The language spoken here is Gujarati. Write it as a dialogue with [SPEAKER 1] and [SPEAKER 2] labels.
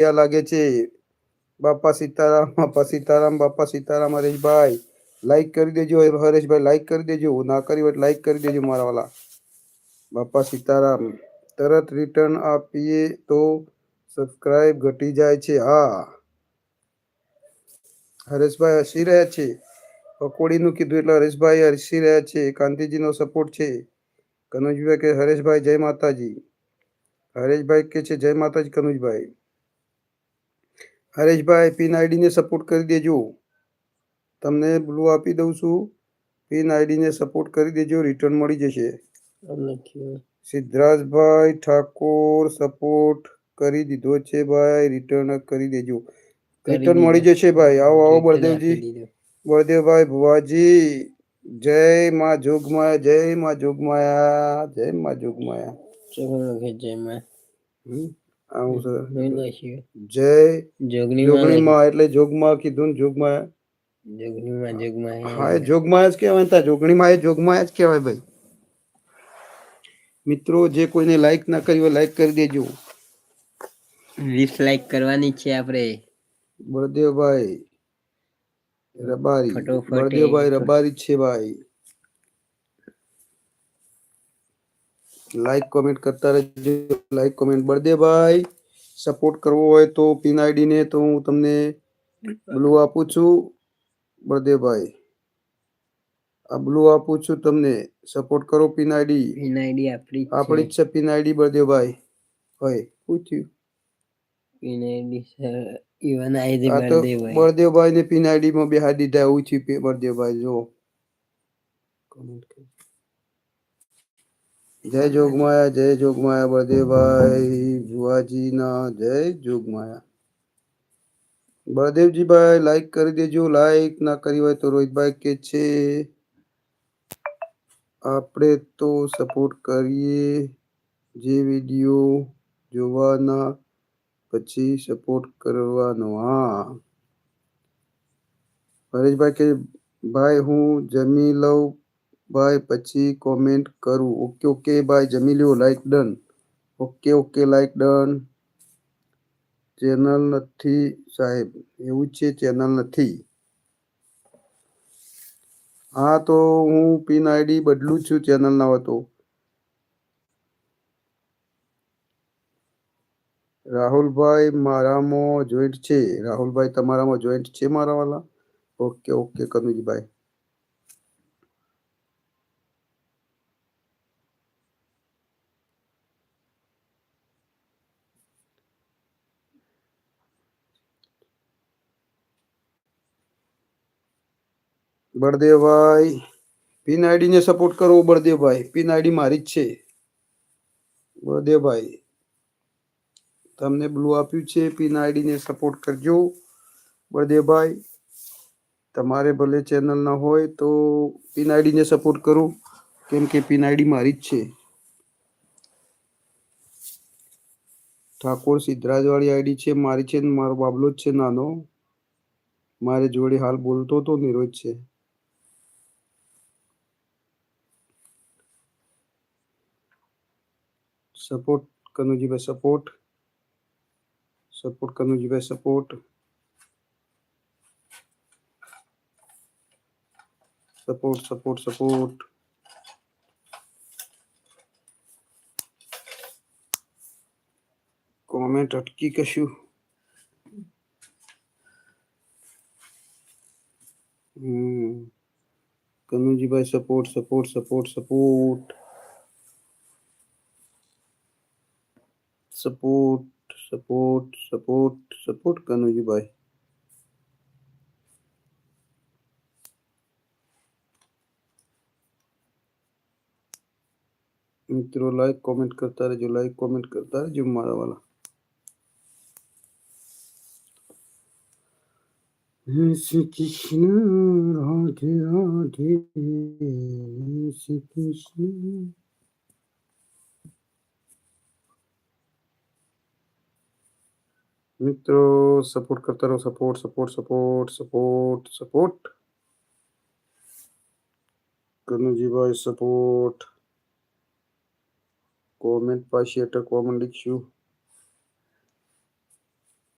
[SPEAKER 1] ક્યાં લાગે છે, બાપા સીતારામ બાપા સીતારામ બાપા સીતારામ, હરેશભાઈ લાઈક કરી દેજો, હરેશભાઈ લાઈક કરી દેજો ના કરી હોય લાઈક કરી દેજો મારા વાલા. બાપા સીતારામ, તરત રિટર્ન આપીએ તો સબસ્ક્રાઇબ ઘટી જાય છે. હા. હરેશભાઈ હસી રહ્યા છે. પકોડીનું કીધું એટલે હરેશભાઈ હસી રહ્યા છે. કાંતિજીનો સપોર્ટ છે. કનુજભાઈ કે, હરેશભાઈ, જય માતાજી. હરેશભાઈ કે છે, જય માતાજી, કનુજભાઈ. હરેશભાઈ પિન આઈડીને સપોર્ટ કરી દેજો. તમને બ્લુ આપી દઉં છું. પિન આઈડીને સપોર્ટ કરી દેજો રિટર્ન મળી જશે. સિદ્ધરાજભાઈ ઠાકોર સપોર્ટ કરી દીધો છે ભાઈ રિટર્ન કરી દેજો. રિટર્ન મળી જશે ભાઈ. આવો આવો બળદેવજી. બળદેવભાઈ ભુવાજી. જય માં જોગમાયા જય માં જોગમાયા જય માં જોગમાયા. જય છે જય જોગણી એટલે જોગમાં કીધું જોગમાં હા એ જોગમાયા જ કહેવાય તા. જોગણીમાં એ જોગમાં જ કહેવાય ભાઈ. મિત્રો જે કોઈને લાઈક ના કરી હોય લાઈક કરી દેજો.
[SPEAKER 2] વીસ લાઈક કરવાની છે આપણે.
[SPEAKER 1] બળદેવભાઈ રબારી. બળદેવભાઈ રબારી છે ભાઈ. લાઈક કોમેન્ટ કરતા રહેજો. લાઈક કોમેન્ટ બળદેવભાઈ સપોર્ટ કરવો હોય તો પિન આઈડી ને તો હું તમને બ્લુ આપું છું. બળદેવભાઈ આ બ્લુ આપું છું તમને. સપોર્ટ કરો પિન આઈડી
[SPEAKER 2] પિન આઈડી આપણી
[SPEAKER 1] આપણી જ છે. પિન આઈડી બળદેવભાઈ હોય પૂછ્યું?
[SPEAKER 2] પિન આઈડી ઇવન આઈ
[SPEAKER 1] આ તો બળદેવભાઈ ને પિન આઈડી માં બેહાડી દીધા એવું છે પે- બળદેવભાઈ જો. Comment કરો. જય જોગમાયા જય જોગમાયા બળદેવભાઈ ભુવાજીના જય જોગમાયા બળદેવજીભાઈ લાઈક કરી દેજો લાઈક ના કરી હોય તો રોહિતભાઈ કે છે. આપણે તો સપોર્ટ કરીએ જે વીડિયો જોવાના, પછી સપોર્ટ કરવાનો, હા. હરેશભાઈ કે, ભાઈ, હું જમી લઉં ભાઈ પછી કોમેન્ટ કરું. ઓકે ઓકે ભાઈ જમી લ્યો. Like done okay okay like done channel નથી, સાહેબ. એવું છે ચેનલ નથી. હા, તો હું પિન આઈડી બદલું છું ચેનલ ના હતો રાહુલભાઈ મારામાં જોઈન્ટ છે. રાહુલભાઈ તમારામાં જોઈન્ટ છે મારા વાલા? Okay okay Kanujbhai. Baldevbhai, pin ID ને સપોર્ટ કરો બળદેવભાઈ. પિન આઈડી મારી જ છે. બળદેવભાઈ, તમને બ્લુ આપ્યું છે, પિન આઈડી ને સપોર્ટ કરજો. બળદેવભાઈ, તમારે ભલે ચેનલ ના હોય તો પિન આઈડી ને સપોર્ટ કરો, કેમ કે પિન આઈડી મારી જ છે. ઠાકોર સિદ્ધરાજ વાળી આઈડી છે, મારી છે મારો બાબલો જ છે, નાનો. મારે જોડે હાલ બોલતો હતો નિરોજ છે. सपोर्ट कनूजी भाई support support Kanuji bhai support. Support support support. Comment अटकी कशु। Kanu ji bhai support support support support. Support support support support Kanujibhai મિત્રો લાઈક કોમેન્ટ કરતા રહેજો લાઈક કોમેન્ટ કરતા રહેજો મારા વાલા હે શ્રી કૃષ્ણ રાધે રાધે હે શ્રી કૃષ્ણ મિત્રો સપોર્ટ કરતા રહો support support support support support Kanujibhai support comment પાછી અટકવા માંડી છું